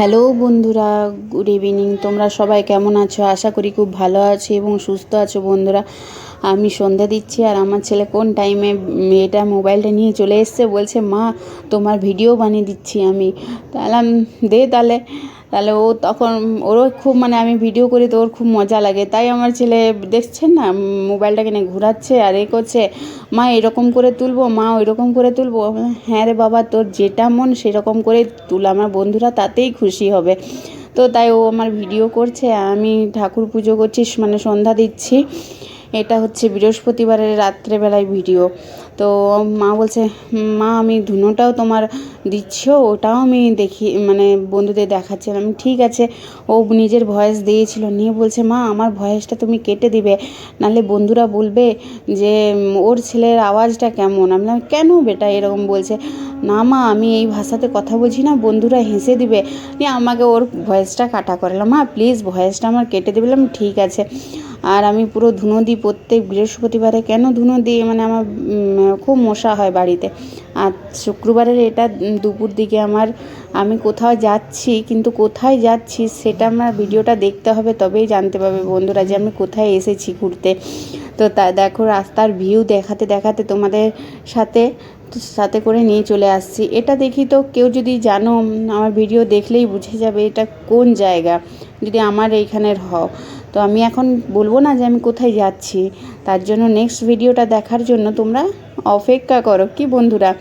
Hello বন্ধুরা good evening তোমরা সবাই কেমন আছো? আশা করি খুব ভালো আছো এবং সুস্থ আছো বন্ধুরা। আমি সন্ধ্যা দিচ্ছি আর আমার ছেলে কোন টাইমে মেয়েটা মোবাইলটা নিয়ে চলে এসছে বলছে, মা, তোমার ভিডিও বানিয়ে দিচ্ছি আমি। তাহলে দে তাহলে। তাহলে ও তখন, ওরও খুব মানে আমি ভিডিও করি তো ওর খুব মজা লাগে। তাই আমার ছেলে দেখছেন না মোবাইলটাকে নিয়ে ঘোরাচ্ছে আর এ করছে, মা, এরকম করে তুলবো, মা, ওইরকম করে তুলবো। হ্যাঁ রে বাবা, তোর যেটা মন সেরকম করে তুল, আমার বন্ধুরা তাতেই খুশি হবে। তো তাই ও আমার ভিডিও করছে, আমি ঠাকুর পুজো করছি মানে সন্ধ্যা দিচ্ছি। এটা হচ্ছে বৃহস্পতিবারের রাত্রেবেলায় ভিডিও। তো মা বলছে, মা, আমি ধুনোটাও তোমার দিচ্ছ? ওটাও আমি দেখি মানে বন্ধুদের দেখাচ্ছিলাম। ঠিক আছে। ও নিজের ভয়েস দিয়েছিল। নিয়ে বলছে, মা, আমার ভয়েসটা তুমি কেটে দিবে, নাহলে বন্ধুরা বলবে যে, ওর ছেলের আওয়াজটা কেমন? আমি কেন বেটা? এরকম বলছে। না মা, আমি এই ভাষাতে কথা বলছি না, বন্ধুরা হেসে দিবে। নিয়ে আমাকে ওর ভয়েসটা কাটা করালাম মা, প্লিজ ভয়েসটা আমার কেটে দেবে। ঠিক আছে। আর আমি পুরো ধুনো দিই প্রত্যেক বৃহস্পতিবারে। কেন ধুনো দিই? মানে আমার খুব মশা হয় বাড়িতে। আর শুক্রবারের এটা দুপুর দিকে আমার, আমি কোথাও যাচ্ছি, কিন্তু কোথায় যাচ্ছি সেটা আমার ভিডিওটা দেখতে হবে, তবেই জানতে পারবে বন্ধুরা যে আমি কোথায় এসেছি ঘুরতে। তো তা, দেখো রাস্তার ভিউ দেখাতে দেখাতে তোমাদের সাথে সাথে করে নিয়ে চলে আসছি। এটা দেখি তো কেউ যদি জানো, আমার ভিডিও দেখলেই বুঝে যাবে এটা কোন জায়গা। যদি আমার এইখানের হও। তো আমি এখন বলব না যে আমি কোথায় যাচ্ছি। তার জন্য নেক্সট ভিডিওটা দেখার জন্য তোমরা অপেক্ষা করো, কি বন্ধুরা?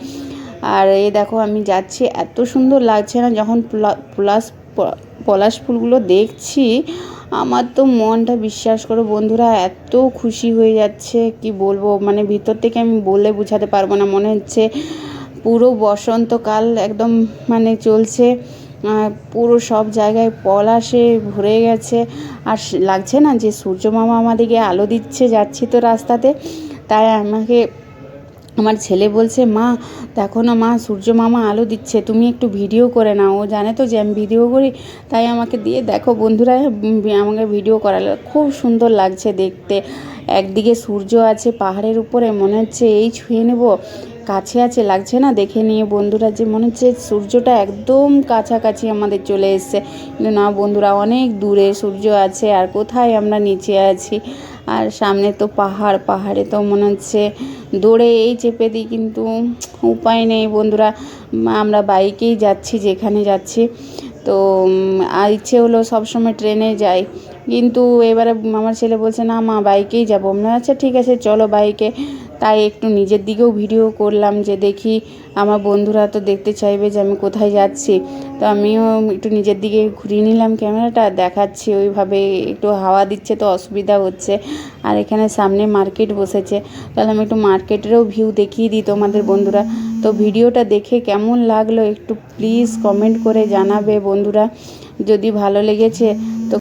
আর এই দেখো, আমি যাচ্ছি, এত সুন্দর লাগছে না, যখন প্লা- প্লাস পলাশ ফুলগুলো দেখছি, আমার তো মনটা বিশ্বাস করো বন্ধুরা, এত খুশি হয়ে যাচ্ছে, কি বলব? মানে ভিতর থেকে আমি বলে বোঝাতে পারব না, মনে হচ্ছে পুরো বসন্তকাল একদম মানে চলছে। পুরো সব জায়গায় পলাশে ভরে গেছে। আর লাগছে না যে সূর্য মামা আমাদেরকে আলো দিচ্ছে, যাচ্ছি তো রাস্তাতে। তাই আমাকে, আমার ছেলে বলছে, মা, দেখো না মা, সূর্য মামা আলো দিচ্ছে, তুমি একটু ভিডিও করে নাও। ও জানে তো যে আমি ভিডিও করি, তাই আমাকে দিয়ে, দেখো বন্ধুরা আমাকে ভিডিও করালো। খুব সুন্দর লাগছে দেখতে। একদিকে সূর্য আছে পাহাড়ের উপরে, মনে হচ্ছে এই ছুঁয়ে নেব। কাছে আছে, লাগছে না? দেখে নিয়ে বন্ধুরা যে মনে হচ্ছে সূর্যটা একদম কাছাকাছি আমাদের চলে এসছে। কিন্তু না বন্ধুরা, অনেক দূরে সূর্য আছে আর কোথায় আমরা নিচে আছি? আর সামনে তো পাহাড়, পাহাড়ে তো মনে হচ্ছে দৌড়ে এই চেপে দিই, কিন্তু উপায় নেই বন্ধুরা। আমরা বাইকেই যাচ্ছি, যেখানে যাচ্ছি। তো ইচ্ছে হলো সবসময় ট্রেনে যাই। কিন্তু এবারে আমার ছেলে বলছে, না মা, বাইকেই যাব। আমরা আচ্ছা ঠিক আছে, চলো বাইকে। তাই একটু নিজের দিকেও ভিডিও করলাম যে দেখি আমার বন্ধুরা তো দেখতে চাইবে যে আমি কোথায় যাচ্ছি। তো আমিও একটু নিজের দিকে ঘুরিয়ে নিলাম ক্যামেরাটা, দেখাচ্ছি ওইভাবে একটু হাওয়া দিচ্ছে তো অসুবিধা হচ্ছে। আর এখানে সামনে মার্কেট বসেছে। তাহলে আমি একটু মার্কেটেরও ভিউ দেখিয়ে দিই তোমাদের বন্ধুরা। তো ভিডিওটা দেখে কেমন লাগল একটু প্লিজ কমেন্ট করে জানাবে বন্ধুরা। যদি ভালো লেগেছে